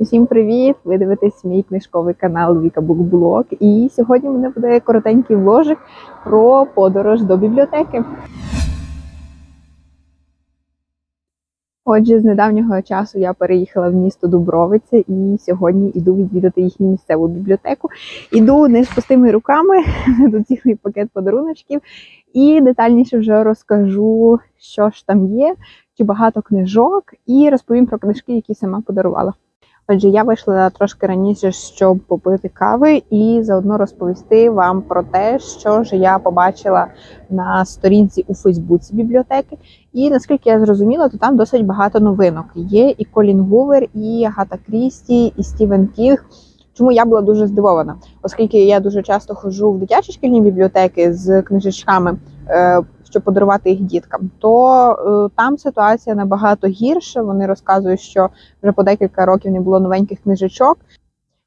Всім привіт! Ви дивитесь мій книжковий канал Віка Букблог. І сьогодні мене буде коротенький вложик про подорож до бібліотеки. Отже, з недавнього часу я переїхала в місто Дубровиця і сьогодні іду відвідати їхню місцеву бібліотеку. Іду не з пустими руками, до цілий пакет подаруночків, і детальніше вже розкажу, що ж там є, чи багато книжок, і розповім про книжки, які сама подарувала. Отже, я вийшла трошки раніше, щоб попити кави, і заодно розповісти вам про те, що ж я побачила на сторінці у Фейсбуці бібліотеки. І наскільки я зрозуміла, то там досить багато новинок. Є і Колін Гувер, і Агата Крісті, і Стівен Кінг. Чому я була дуже здивована, оскільки я дуже часто ходжу в дитячі шкільні бібліотеки з книжечками, е, щоб подарувати їх діткам, то е, там ситуація набагато гірша. Вони розказують, що вже по декілька років не було новеньких книжечок.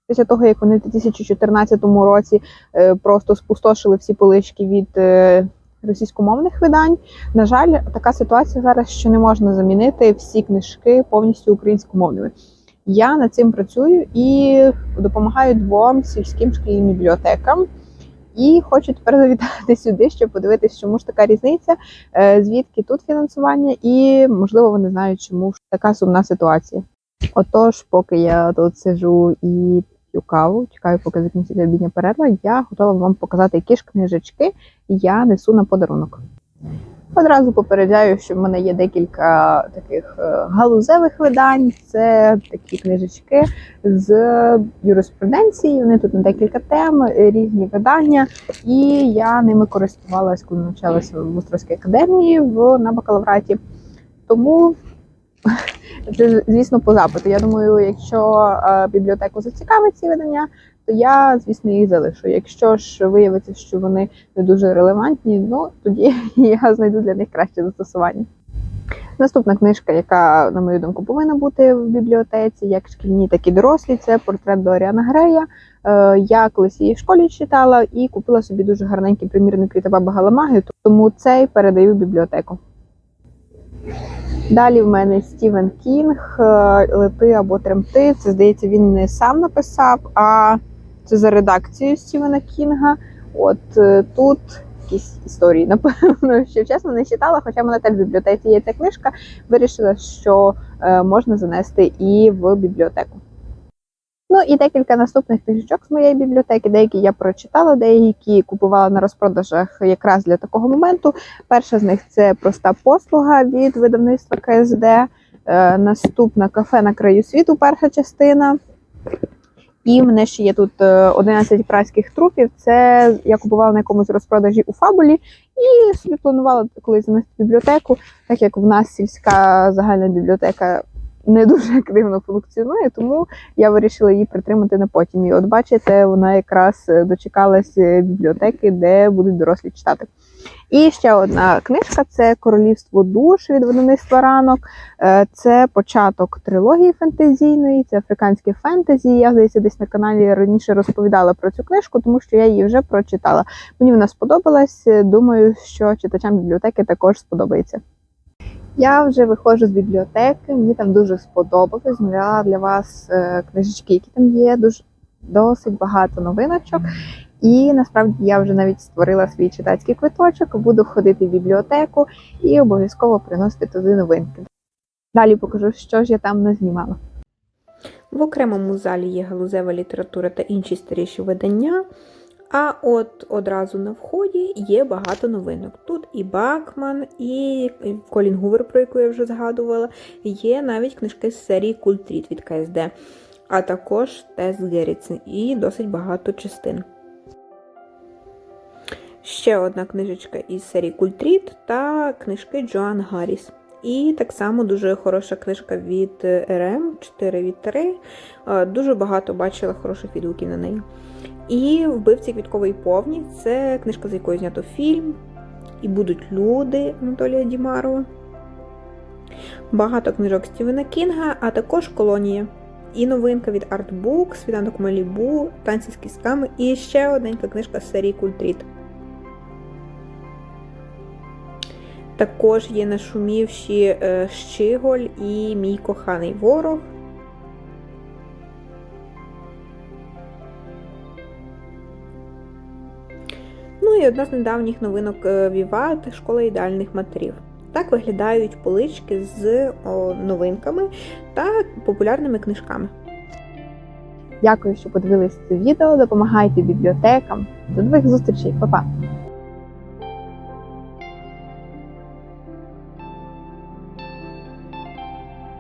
Після того, як вони в 2014 році е, просто спустошили всі полички від е, російськомовних видань. На жаль, така ситуація зараз, що не можна замінити всі книжки повністю українськомовними. Я над цим працюю і допомагаю двом сільським шкільним бібліотекам. І хочу тепер завітати сюди, щоб подивитися, чому ж така різниця, е, звідки тут фінансування, і можливо вони знають, чому ж така сумна ситуація. Отож, поки я тут сижу і п'ю каву, чекаю, поки закінчиться обідня перерва, я готова вам показати, які ж книжечки я несу на подарунок. Одразу попереджаю, що в мене є декілька таких е, галузевих видань. Це такі книжечки з юриспруденції. Вони тут на декілька тем, е, різні видання, і я ними користувалась, коли навчалася в Острозькій академії в на бакалавраті. Тому це, звісно, по запиту. Я думаю, якщо е, бібліотеку зацікавить ці видання, то я, звісно, їх залишу. Якщо ж виявиться, що вони не дуже релевантні, ну тоді я знайду для них краще застосування. Наступна книжка, яка, на мою думку, повинна бути в бібліотеці, як шкільні, так і дорослі, це портрет Доріана Грея. Е, Я колись її в школі читала і купила собі дуже гарненький примірник від Баба Галамаги, тому цей передаю в бібліотеку. Далі в мене Стівен Кінг, Лети або Тремти. Це, здається, він не сам написав, а це за редакцією Стівена Кінга. От е, тут якісь історії, напевно, що чесно не читала, хоча в мене теж в бібліотеці є ця книжка. Вирішила, що е, можна занести і в бібліотеку. Ну і декілька наступних книжечок з моєї бібліотеки. Деякі я прочитала, деякі купувала на розпродажах якраз для такого моменту. Перша з них це проста послуга від видавництва КСД. Е, наступна кафе на краю світу, перша частина. І мене ще є тут е, 11 праських трупів. Це я купувала на якомусь розпродажі у фабулі і собі планувала колись занести бібліотеку, так як в нас сільська загальна бібліотека не дуже активно функціонує, тому я вирішила її притримати на потім. І от бачите, вона якраз е, дочекалась е, бібліотеки, де будуть дорослі читати. І ще одна книжка це Королівство душ від видавництва ранок. Е, Це початок трилогії фентезійної, це африканське фентезі. Я здається, десь на каналі раніше розповідала про цю книжку, тому що я її вже прочитала. Мені вона сподобалась. Думаю, що читачам бібліотеки також сподобається. Я вже виходжу з бібліотеки, мені там дуже сподобалось. Зняла для вас е, книжечки, які там є. Дуже досить багато новиночок. І насправді я вже навіть створила свій читацький квиточок, буду ходити в бібліотеку і обов'язково приносити туди новинки. Далі покажу, що ж я там назнімала. В окремому залі є галузева література та інші старіші видання. А от одразу на вході є багато новинок. Тут і Бакман, і Колін Гувер, про яку я вже згадувала, є навіть книжки з серії Культріт від КСД, а також Тес Геррітсен і досить багато частин. Ще одна книжечка із серії Культріт та книжки Джоан Гарріс. І так само дуже хороша книжка від РМ 4 від 3. Дуже багато бачила хороших відгуків на неї. І вбивці квіткової повні це книжка, з якої знято фільм. І будуть люди Анатолія Дімарова. Багато книжок Стівена Кінга, а також колонія. І новинка від Artbook, Світанок Малібу, Танці з кістками і ще одненька книжка з серії Культріт. Також є нашумівші е, Щиголь і мій коханий ворог. Ну і одна з недавніх новинок е, Vivat школа ідеальних матерів. Так виглядають полички з новинками та популярними книжками. Дякую, що подивились це відео. Допомагайте бібліотекам. До нових зустрічей, Па-па!